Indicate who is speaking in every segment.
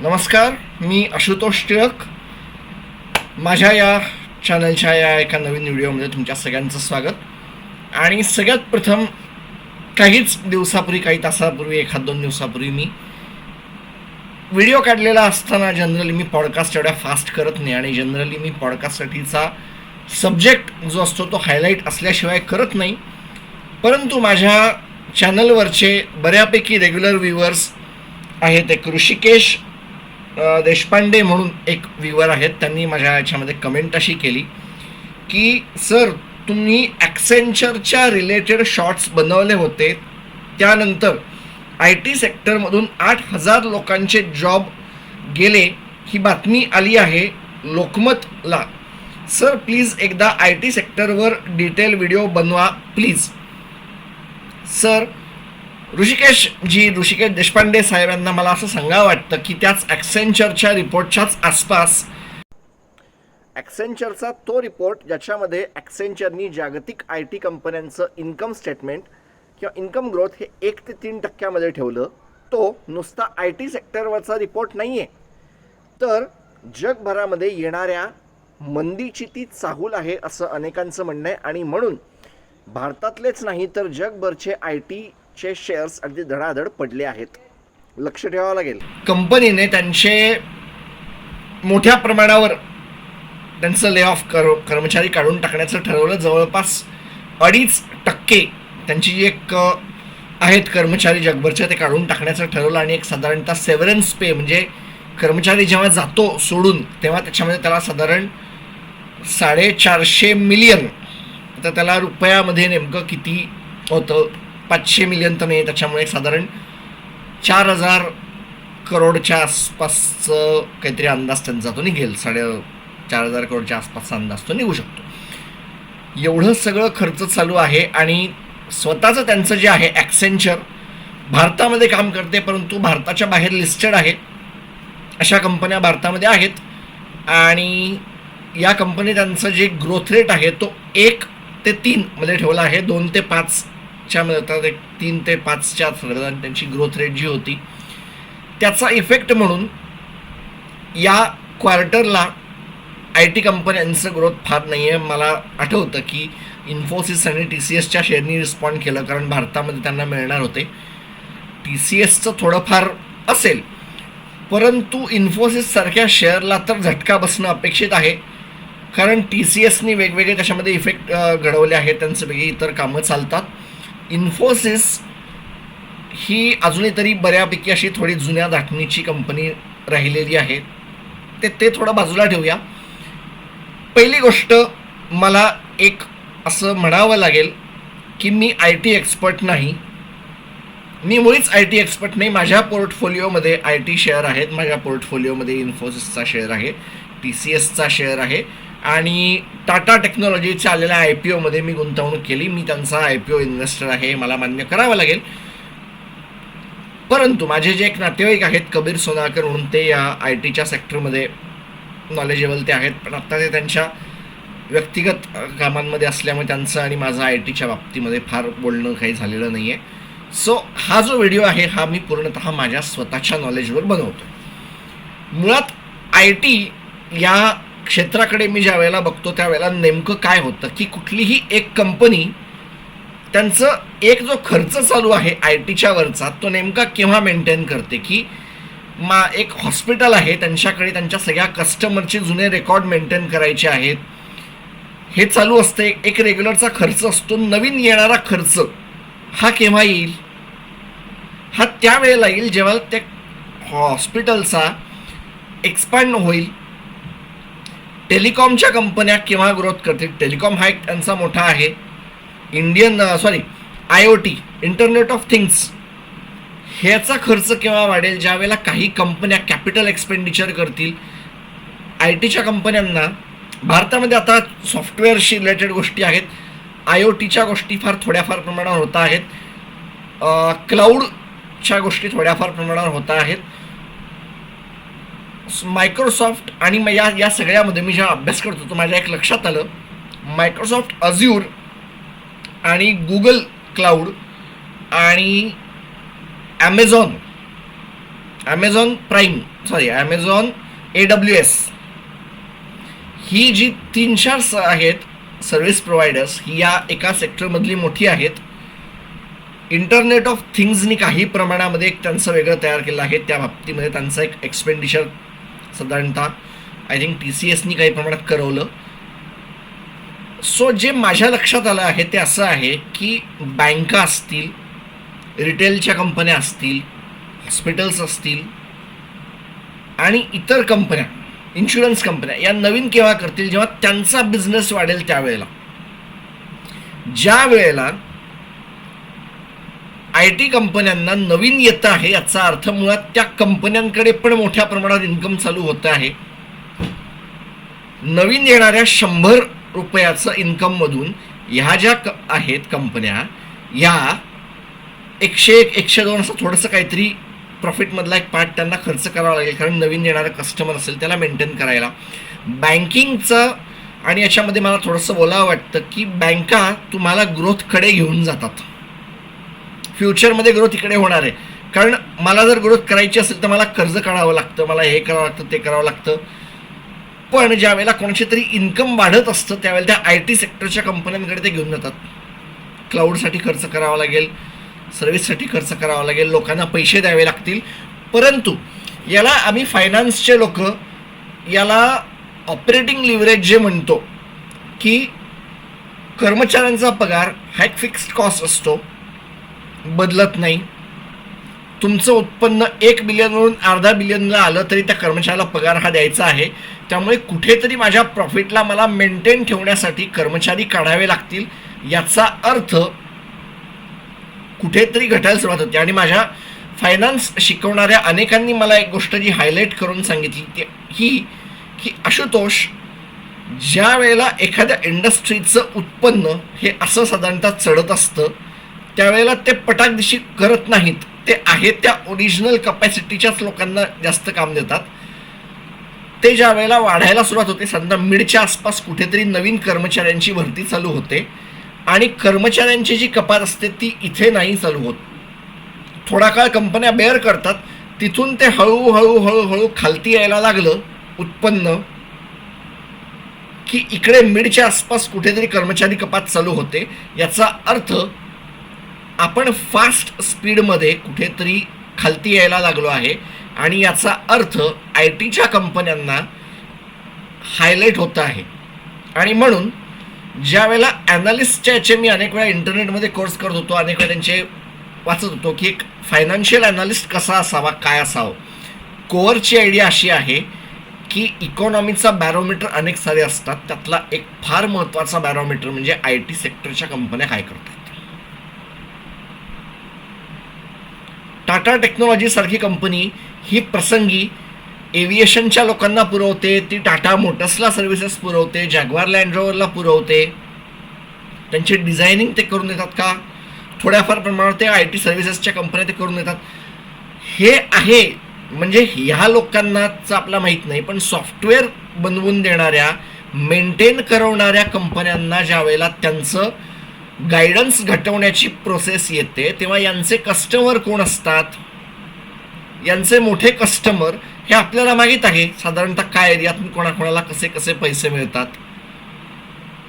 Speaker 1: नमस्कार मी आशुतोष टिळक. माझ्या या चॅनलच्या या एका नवीन व्हिडिओमध्ये तुमच्या सगळ्यांचं स्वागत. आणि सगळ्यात प्रथम काहीच दिवसापूर्वी काही तासापूर्वी एखाद दोन दिवसापूर्वी मी व्हिडिओ काढलेला असताना जनरली मी पॉडकास्ट एवढ्या फास्ट करत नाही आणि जनरली मी पॉडकास्टसाठीचा सब्जेक्ट जो असतो तो हायलाईट असल्याशिवाय करत नाही. परंतु माझ्या चॅनलवरचे बऱ्यापैकी रेग्युलर व्ह्युअर्स आहेत एक ऋषिकेश देशपांडे म्हणून एक व्ह्युअर आहेत. त्यांनी माझ्या याच्यामध्ये कमेंट अशी केली की सर तुम्ही ॲक्सेंचरच्या रिलेटेड शॉर्ट्स बनवले होते. त्यानंतर आय टी सेक्टरमधून आठ हजार लोकांचे जॉब गेले. ही बातमी आली आहे लोकमतला. सर प्लीज एकदा आय टी सेक्टरवर डिटेल व्हिडिओ बनवा प्लीज सर ऋषिकेश जी ऋषिकेश देशपांडे साहेब यांना मला असं सांगावं वाटतं की त्याच ॲक्सेंचरच्या रिपोर्टच्याच आसपास ॲक्सेंचरचा तो रिपोर्ट ज्याच्यामध्ये ॲक्सेंचरनी जागतिक आय टी कंपन्यांचं इन्कम स्टेटमेंट किंवा इन्कम ग्रोथ हे एक ते तीन टक्क्यामध्ये ठेवलं तो नुसता आय टी सेक्टरवरचा रिपोर्ट नाही आहे तर जगभरामध्ये येणाऱ्या मंदीची ती चाहूल आहे असं अनेकांचं म्हणणं आहे. आणि म्हणून भारतातलेच नाही तर जगभरचे आय टी चे शेअर्स अगदी धडाधड पडले आहेत. लक्ष ठेवावं लागेल. कंपनीने त्यांचे मोठ्या प्रमाणावर त्यांचं ले ऑफ कर कर्मचारी काढून टाकण्याचं ठरवलं. जवळपास अडीच टक्के त्यांची जी एक आहेत कर्मचारी जगभरचे ते काढून टाकण्याचं ठरवलं आणि एक साधारणतः सेव्हरन्स पे म्हणजे कर्मचारी जेव्हा जातो सोडून तेव्हा त्याच्यामध्ये त्याला साधारण साडेचारशे मिलियन तर त्याला रुपयामध्ये नेमकं किती होतं? पाचशे मिलियन तर नाही त्याच्यामुळे साधारण चार हजार करोडच्या आसपासचं काहीतरी अंदाज त्यांचा तो निघेल. साडे चार हजार करोडच्या आसपासचा अंदाज तो निघू शकतो. एवढं सगळं खर्च चालू आहे आणि स्वतःचं त्यांचं जे आहे ॲक्सेंचर भारतामध्ये काम करते परंतु भारताच्या बाहेर लिस्टेड आहे. अशा कंपन्या भारतामध्ये आहेत आणि या कंपनी त्यांचं जे ग्रोथ रेट आहे तो एक ते तीन मध्ये ठेवला आहे. दोन ते पाच मागच्या मिळतात एक तीन ते पाचच्या आणि त्यांची ग्रोथ रेट जी होती त्याचा इफेक्ट म्हणून या क्वार्टरला आय टी कंपन्यांचं ग्रोथ फार नाही आहे मला आठवतं की इन्फोसिस आणि टी सी एसच्या शेअरनी रिस्पॉन्ड केलं कारण भारतामध्ये त्यांना मिळणार होते. टी सी एसचं थोडंफार असेल परंतु इन्फोसिससारख्या शेअरला तर झटका बसणं अपेक्षित आहे. कारण टी सी एसनी वेगवेगळे त्याच्यामध्ये इफेक्ट घडवले आहेत त्यांचं इतर कामं चालतात. इन्फोसिस ही अजूनही तरी बऱ्यापैकी अशी थोडी जुन्या धाटणीची कंपनी राहिलेली आहे. ते ते थोडं बाजूला ठेवूया. पहिली गोष्ट मला एक असं म्हणावं लागेल की मी आय टी एक्सपर्ट नाही. मी मुळीच आय टी एक्सपर्ट नाही. माझ्या पोर्टफोलिओमध्ये आय टी शेअर आहेत. माझ्या पोर्टफोलिओमध्ये इन्फोसिसचा शेअर आहे. टी सी एसचा शेअर आहे. आणि टाटा टेक्नॉलॉजीच्या आलेल्या आय पी ओमध्ये मी गुंतवणूक केली. मी त्यांचा आय पी ओ इन्व्हेस्टर आहे हे मला मान्य करावं लागेल. परंतु माझे जे एक नातेवाईक आहेत कबीर सोनाकर म्हणून ते या आय टीच्या सेक्टरमध्ये नॉलेजेबल ते आहेत. पण आत्ता ते त्यांच्या व्यक्तिगत कामांमध्ये असल्यामुळे त्यांचं आणि माझं आय टीच्या बाबतीमध्ये फार बोलणं काही झालेलं नाही आहे सो हा जो व्हिडिओ आहे हा मी पूर्णतः माझ्या स्वतःच्या नॉलेजवर बनवतो मुळात आय टी या क्षेत्राकडे मी ज्या वेळेला बघतो त्यावेळेला नेमकं काय होतं की कुठलीही एक कंपनी त्यांचं एक जो खर्च चालू आहे आय टीच्या वरचा तो नेमका केव्हा मेंटेन करते की मा एक हॉस्पिटल आहे त्यांच्याकडे त्यांच्या सगळ्या कस्टमरचे जुने रेकॉर्ड मेंटेन करायचे आहेत. हे चालू असते एक रेग्युलरचा खर्च असतो नवीन येणारा खर्च हा केव्हा येईल? हा त्यावेळेला येईल जेव्हा त्या हॉस्पिटलचा एक्सपांड होईल. टेलिकॉमच्या कंपन्या केव्हा ग्रोथ करतील टेलिकॉम हा एक त्यांचा मोठा आहे. Indian sorry I O T internet of things ह्याचा खर्च केव्हा वाढेल? ज्या वेळेला काही कंपन्या कॅपिटल एक्सपेंडिचर करतील आय टीच्या कंपन्यांना. भारतामध्ये आता सॉफ्टवेअरशी रिलेटेड गोष्टी आहेत. आय ओ टीच्या गोष्टी फार थोड्याफार प्रमाणावर होत आहेत. क्लाउडच्या गोष्टी थोड्याफार प्रमाणावर होत आहेत. मायक्रोसॉफ्ट आणि मग या या सगळ्यामध्ये मी जेव्हा अभ्यास करत होतो माझ्या एक लक्षात आलं मायक्रोसॉफ्ट अज्यूर आणि गुगल क्लाउड आणि Amazon Amazon prime sorry Amazon A W S ही जी तीन चार स आहेत सर्व्हिस प्रोव्हायडर्स ही या एका सेक्टरमधली मोठी आहेत. इंटरनेट ऑफ थिंग्जनी काही प्रमाणामध्ये एक त्यांचं वेगळं तयार केलं आहे. त्या बाबतीमध्ये त्यांचं एक एक्सपेंडिचर साधारणतः आय थिंक टी सी एसनी काही प्रमाणात करवलं. सो जे माझ्या लक्षात आलं आहे ते असं आहे की बँका असतील रिटेलच्या कंपन्या असतील हॉस्पिटल्स असतील आणि इतर कंपन्या इन्शुरन्स कंपन्या या नवीन केव्हा करतील जेव्हा त्यांचा बिझनेस वाढेल त्यावेळेला. ज्या वेळेला आय टी कंपन्यांना नवीन येतं आहे याचा अर्थ मुळात त्या कंपन्यांकडे पण मोठ्या प्रमाणात इन्कम चालू होतं आहे. नवीन येणाऱ्या शंभर रुपयाचं इन्कममधून ह्या ज्या क आहेत कंपन्या या एकशे एक एकशे दोन असं थोडंसं काहीतरी प्रॉफिटमधला एक पार्ट त्यांना खर्च करावा लागेल कारण नवीन येणारं कस्टमर असेल त्याला मेंटेन करायला. बँकिंगचं आणि याच्यामध्ये मला थोडंसं बोलावं वाटतं की बँका तुम्हाला ग्रोथकडे घेऊन जातात. फ्युचरमध्ये ग्रोथ इकडे होणार आहे. कारण मला जर ग्रोथ करायची असेल तर मला कर्ज काढावं लागतं मला हे करावं लागतं ते करावं लागतं. पण ज्या वेळेला तरी इन्कम वाढत असतं त्यावेळेला त्या आय टी सेक्टरच्या कंपन्यांकडे ते घेऊन जातात. क्लाउडसाठी खर्च करावा लागेल सर्व्हिससाठी खर्च करावा लागेल लोकांना पैसे द्यावे लागतील. परंतु याला आम्ही फायनान्सचे लोक याला ऑपरेटिंग लिव्हरेज जे म्हणतो की कर्मचाऱ्यांचा पगार हा एक फिक्स्ड कॉस्ट असतो. बदलत नाही. तुमचं उत्पन्न एक बिलियनवरून अर्धा बिलियनला आलं तरी त्या कर्मचाऱ्याला पगार हा द्यायचा आहे. त्यामुळे कुठेतरी माझ्या प्रॉफिटला मला मेंटेन ठेवण्यासाठी कर्मचारी काढावे लागतील याचा अर्थ कुठेतरी घटायला सुरुवात होते. आणि माझ्या फायनान्स शिकवणाऱ्या अनेकांनी मला एक गोष्ट जी हायलाईट करून सांगितली ती ही की आशुतोष ज्या वेळेला एखाद्या इंडस्ट्रीचं उत्पन्न हे असं साधारणतः चढत असतं त्यावेळेला ते पटाकदिशी करत नाहीत. ते आहेत त्या ओरिजिनल कपॅसिटीच्याच लोकांना जास्त काम देतात. ते ज्या वेळेला वाढायला सुरुवात होते साधारण मिडच्या आसपास कुठेतरी नवीन कर्मचाऱ्यांची भरती चालू होते आणि कर्मचाऱ्यांची जी कपात असते ती इथे नाही चालू होत. थोडा काळ कंपन्या बेअर करतात तिथून ते हळूहळू हळूहळू खालती यायला लागलं उत्पन्न की इकडे मिडच्या आसपास कुठेतरी कर्मचारी कपात चालू होते. याचा अर्थ आपण फास्ट स्पीडमध्ये कुठेतरी खालती यायला लागलो आहे आणि याचा अर्थ आय टीच्या कंपन्यांना हायलाईट होत आहे. आणि म्हणून ज्या वेळेला ॲनालिस्टच्या याचे मी अनेक वेळा इंटरनेटमध्ये कोर्स करत होतो अनेक वेळा त्यांचे वाचत होतो की एक फायनान्शियल ॲनालिस्ट कसा असावा काय असावं? कोअरची आयडिया अशी आहे की इकॉनॉमीचा बॅरोमीटर अनेक सारे असतात. त्यातला एक फार महत्त्वाचा बॅरोमीटर म्हणजे आय टी सेक्टरच्या कंपन्या काय करतात. टाटा टेक्नॉलॉजीसारखी कंपनी ही प्रसंगी एव्हिएशनच्या लोकांना पुरवते ती टाटा मोटर्सला सर्व्हिसेस पुरवते जॅग्वार लँडरोवरला पुरवते. त्यांचे डिझायनिंग ते करून देतात का? थोड्याफार प्रमाणात ते आय टी सर्व्हिसेसच्या कंपन्या ते करून देतात. हे आहे म्हणजे ह्या लोकांनाच आपला माहीत नाही पण सॉफ्टवेअर बनवून देणाऱ्या मेंटेन करवणाऱ्या कंपन्यांना ज्या वेळेला त्यांचं गायडन्स घटवण्याची प्रोसेस येते तेव्हा यांचे कस्टमर कोण असतात? यांचे मोठे कस्टमर हे आपल्याला माहीत आहे साधारणतः काय एरियातून कोणाकोणाला कसे कसे पैसे मिळतात?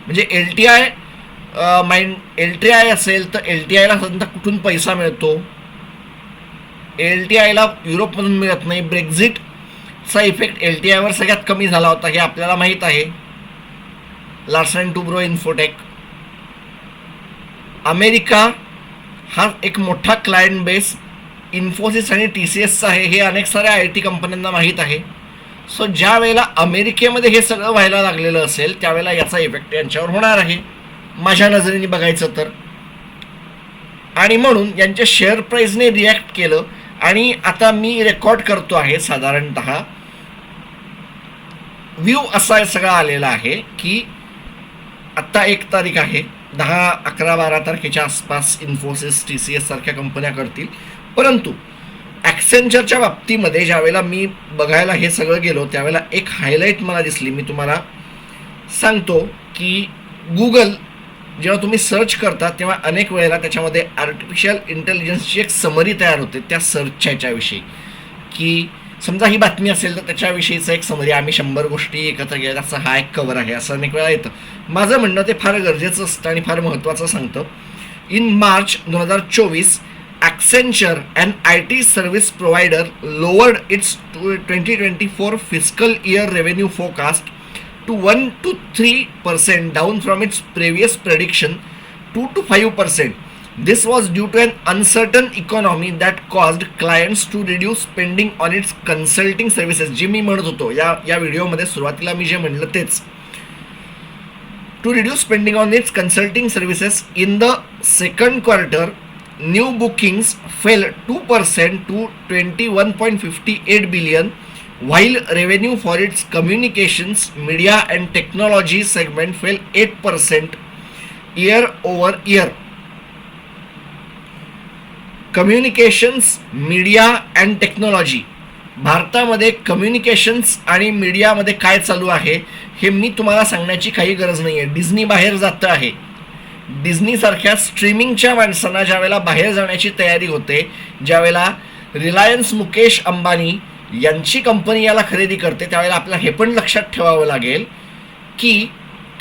Speaker 1: म्हणजे L T I mind L T I असेल तर एल टी आयला साधारणतः कुठून पैसा मिळतो? एल टी आयला युरोपमधून मिळत नाही. ब्रेक्झिटचा इफेक्ट एल टी आयवर सगळ्यात कमी झाला होता हे आपल्याला माहीत आहे. लार्सन टुब्रो इन्फोटेक अमेरिका हा एक मोठा क्लायंट बेस इन्फोसिस आणि टी सी एसचा आहे हे अनेक साऱ्या आय टी कंपन्यांना माहीत आहे. सो ज्या वेळेला अमेरिकेमध्ये हे सगळं व्हायला लागलेलं असेल त्यावेळेला याचा इफेक्ट यांच्यावर होणार आहे. माझ्या नजरेने बघायचं तर. आणि म्हणून यांच्या शेअर प्राईजने रिॲक्ट केलं. आणि आता मी रेकॉर्ड करतो आहे साधारणत. व्ह्यू असा सगळा आलेला आहे की आत्ता एक तारीख आहे. दहा अकरा बारा तारखेच्या आसपास इन्फोसिस टी सी एस सारख्या कंपन्या करतील. परंतु ॲक्सेंचरच्या बाबतीमध्ये ज्यावेळेला मी बघायला हे सगळं गेलो त्यावेळेला एक हायलाईट मला दिसली. मी तुम्हाला सांगतो की गुगल जेव्हा तुम्ही सर्च करता तेव्हा अनेक वेळेला त्याच्यामध्ये आर्टिफिशियल इंटेलिजन्सची एक समरी तयार होते त्या सर्चच्या ह्याच्याविषयी की समजा ही बातमी असेल तर त्याच्याविषयीचं एक समरी आम्ही शंभर गोष्टी एकत्र केल्या असं हा एक कवर आहे असं अनेक वेळा येतं. माझं म्हणणं ते फार गरजेचं असतं आणि फार महत्त्वाचं सांगतं. इन मार्च दोन हजार चोवीस Accenture and I T service provider lowered its to twenty twenty four physical year revenue forecast to one to three percent down from its previous prediction to two five percent This was due to an uncertain economy that caused clients to reduce spending on its consulting services. जे मी म्हणत होतो या या व्हिडिओमध्ये सुरुवातीला मी जे म्हणलं तेच to reduce spending on its consulting services in the second quarter new bookings fell two percent to twenty one point fifty eight billion while revenue for its communications, media and technology segment fell 8% year over year. Communications media and technology भारतामध्ये communications आणि मीडियामध्ये काय चालू आहे हे मी तुम्हाला सांगण्याची काही गरज नाही आहे डिझनी बाहेर जातं आहे. डिझनीसारख्या स्ट्रीमिंगच्या माणसांना ज्यावेळेला बाहेर जाण्याची तयारी होते ज्यावेळेला रिलायन्स मुकेश अंबानी यांची कंपनी याला खरेदी करते त्यावेळेला आपल्याला हे पण लक्षात ठेवावं लागेल की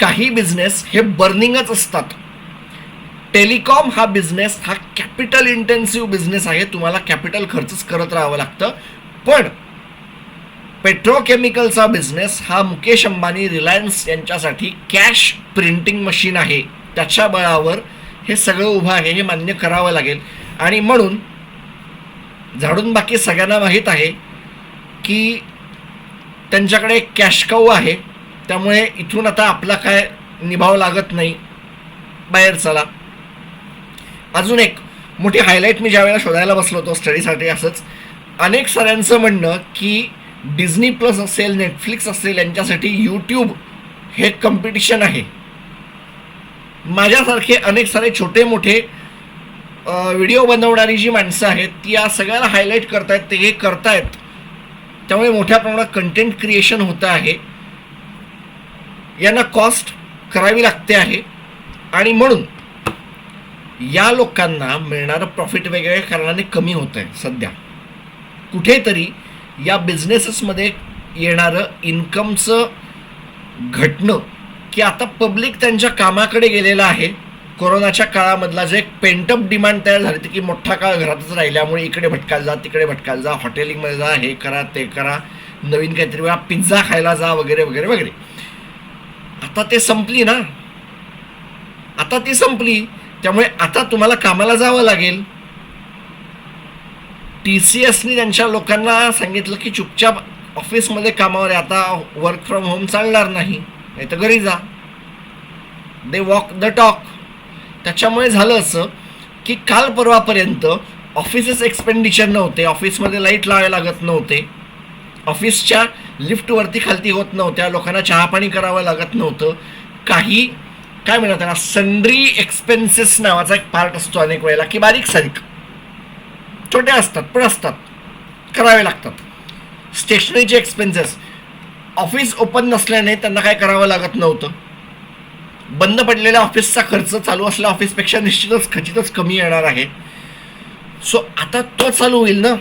Speaker 1: काही बिझनेस हे बर्निंगच असतात. टेलिकॉम हा बिझनेस हा कॅपिटल इंटेन्सिव्ह बिझनेस आहे. तुम्हाला कॅपिटल खर्चच करत राहावं लागतं. पण पेट्रोकेमिकलचा बिझनेस हा मुकेश अंबानी रिलायन्स यांच्यासाठी कॅश प्रिंटिंग मशीन आहे. त्याच्या बळावर हे सगळं उभं आहे हे मान्य करावं लागेल. आणि म्हणून झाडून बाकी सगळ्यांना माहीत आहे की त्यांच्याकडे कॅश काऊ आहे. त्यामुळे इथून आता आपला काय निभाव लागत नाही. बाहेर चला. अजून एक मोठी हायलाईट मी ज्यावेळेला शोधायला बसलो होतो स्टडीसाठी असंच अनेक साऱ्यांचं म्हणणं की डिझनी प्लस असेल नेटफ्लिक्स असेल यांच्यासाठी यूट्यूब हे कम्पिटिशन आहे. माझ्यासारखे अनेक सारे छोटे मोठे व्हिडिओ बनवणारी जी माणसं आहेत ती या सगळ्याला हायलाईट करतायत ते हे करतायत. त्यामुळे मोठ्या प्रमाणात कंटेंट क्रिएशन होतं आहे. यांना कॉस्ट करावी लागते आहे. आणि म्हणून या लोकांना मिळणारं प्रॉफिट वेगवेगळ्या कारणाने कमी होतं आहे सध्या. कुठेतरी या बिझनेसेसमध्ये येणारं इन्कमचं घटणं की आता पब्लिक त्यांच्या कामाकडे गेलेलं आहे. कोरोनाच्या काळामधला जे एक पेंटअप डिमांड तयार झाली होती की मोठा काळ घरातच राहिल्यामुळे इकडे भटकायला जा तिकडे भटकायला जा हॉटेलिंगमध्ये जा हे करा ते करा नवीन काहीतरी वेळा पिझ्झा खायला जा वगैरे वगैरे वगैरे. आता ते संपली ना. आता ती संपली त्यामुळे आता तुम्हाला कामाला जावं लागेल. टी सी एसनी त्यांच्या लोकांना सांगितलं की चुपचाप ऑफिसमध्ये कामावर आहे आता वर्क फ्रॉम होम चालणार नाही. नाही तर घरी जा. दे वॉक द टॉक त्याच्यामुळे झालं असं की काल परवापर्यंत ऑफिसेस एक्सपेंडिचर नव्हते. ऑफिसमध्ये लाइट लावावे लागत नव्हते. ऑफिसच्या लिफ्टवरती खालती होत नव्हत्या. लोकांना चहापाणी करावं लागत नव्हतं. काही काय म्हणतात त्याला सन्ड्री एक्सपेन्सेस नावाचा एक पार्ट असतो अनेक वेळेला की बारीक सारीक. छोटे असतात पण असतात. करावे लागतात. स्टेशनरीचे एक्सपेन्सेस ऑफिस ओपन नसल्याने त्यांना काय करावं लागत नव्हतं. बंद पडलेल्या ऑफिसचा खर्च चालू असलेल्या ऑफिसपेक्षा निश्चितच खचितच कमी येणार आहे. सो आता तो चालू होईल ना?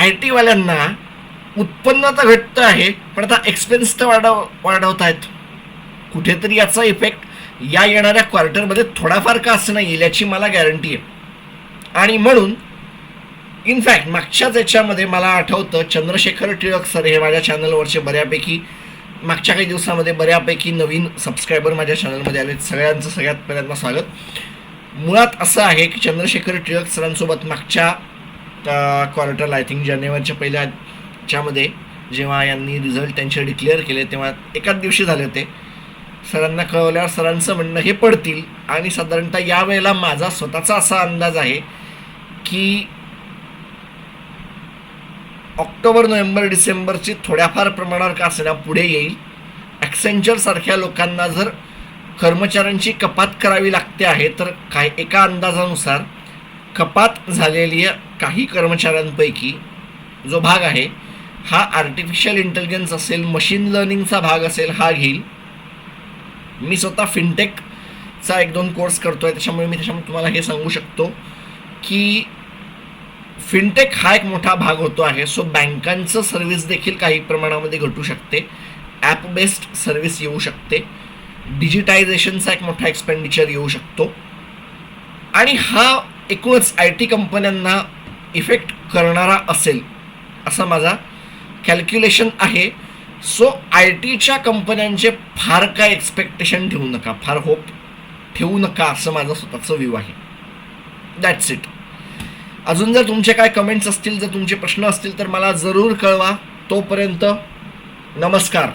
Speaker 1: आय टीवाल्यांना उत्पन्न तर घटतं आहे पण आता एक्सपेन्स तर वाढव वाढवत आहेत कुठेतरी याचा इफेक्ट या येणाऱ्या क्वार्टरमध्ये थोडाफार का असं नाही येईल याची मला गॅरंटी आहे. आणि म्हणून इनफॅक्ट मागच्याच याच्यामध्ये मला आठवतं चंद्रशेखर टिळक सर हे माझ्या चॅनलवरचे बऱ्यापैकी मागच्या काही दिवसामध्ये बऱ्यापैकी नवीन सबस्क्रायबर माझ्या चॅनलमध्ये आले सगळ्यांचं सगळ्यात पहिल्यांदा स्वागत. मुळात असं आहे की चंद्रशेखर टिळक सरांसोबत मागच्या क्वार्टरला आय थिंक जानेवारीच्या पहिल्याच्यामध्ये जेव्हा यांनी रिझल्ट त्यांचे डिक्लेअर केले तेव्हा एकाच दिवशी झाले होते. सरांना कळवल्यावर सरांचं म्हणणं हे पडतील. आणि साधारणतः यावेळेला माझा स्वतःचा असा अंदाज आहे की ऑक्टोबर नोव्हेंबर डिसेंबरची थोड्याफार प्रमाणावर का असेना पुढे येईल. ॲक्सेंचर सारख्या लोकांना जर कर्मचाऱ्यांची कपात करावी लागते आहे तर काय एका अंदाजानुसार कपात झालेली काही कर्मचाऱ्यांपैकी जो भाग आहे हा आर्टिफिशियल इंटेलिजन्स असेल मशीन लर्निंगचा भाग असेल हा घेईल. मी स्वतः फिनटेकचा एक दोन कोर्स करतो आहे त्याच्यामुळे मी त्याच्यामुळे तुम्हाला हे सांगू शकतो की फिनटेक हा एक मोठा भाग होतो आहे. सो बँकांचं सर्व्हिस देखील काही प्रमाणामध्ये घटू शकते. ॲप बेस्ड सर्व्हिस येऊ शकते. डिजिटायझेशनचा एक मोठा एक्सपेंडिचर येऊ शकतो. आणि हा एकूणच आय टी कंपन्यांना इफेक्ट करणारा असेल असा माझा कॅल्क्युलेशन आहे. सो आय टीच्या कंपन्यांचे फार काय एक्सपेक्टेशन ठेवू नका. फार होप ठेवू नका असं माझं स्वतःचं व्ह्यू आहे. दॅट्स इट अजून जर तुमचे काय कमेंट्स असतील जर तुमचे प्रश्न असतील तर मला जरूर कळवा. तोपर्यंत नमस्कार.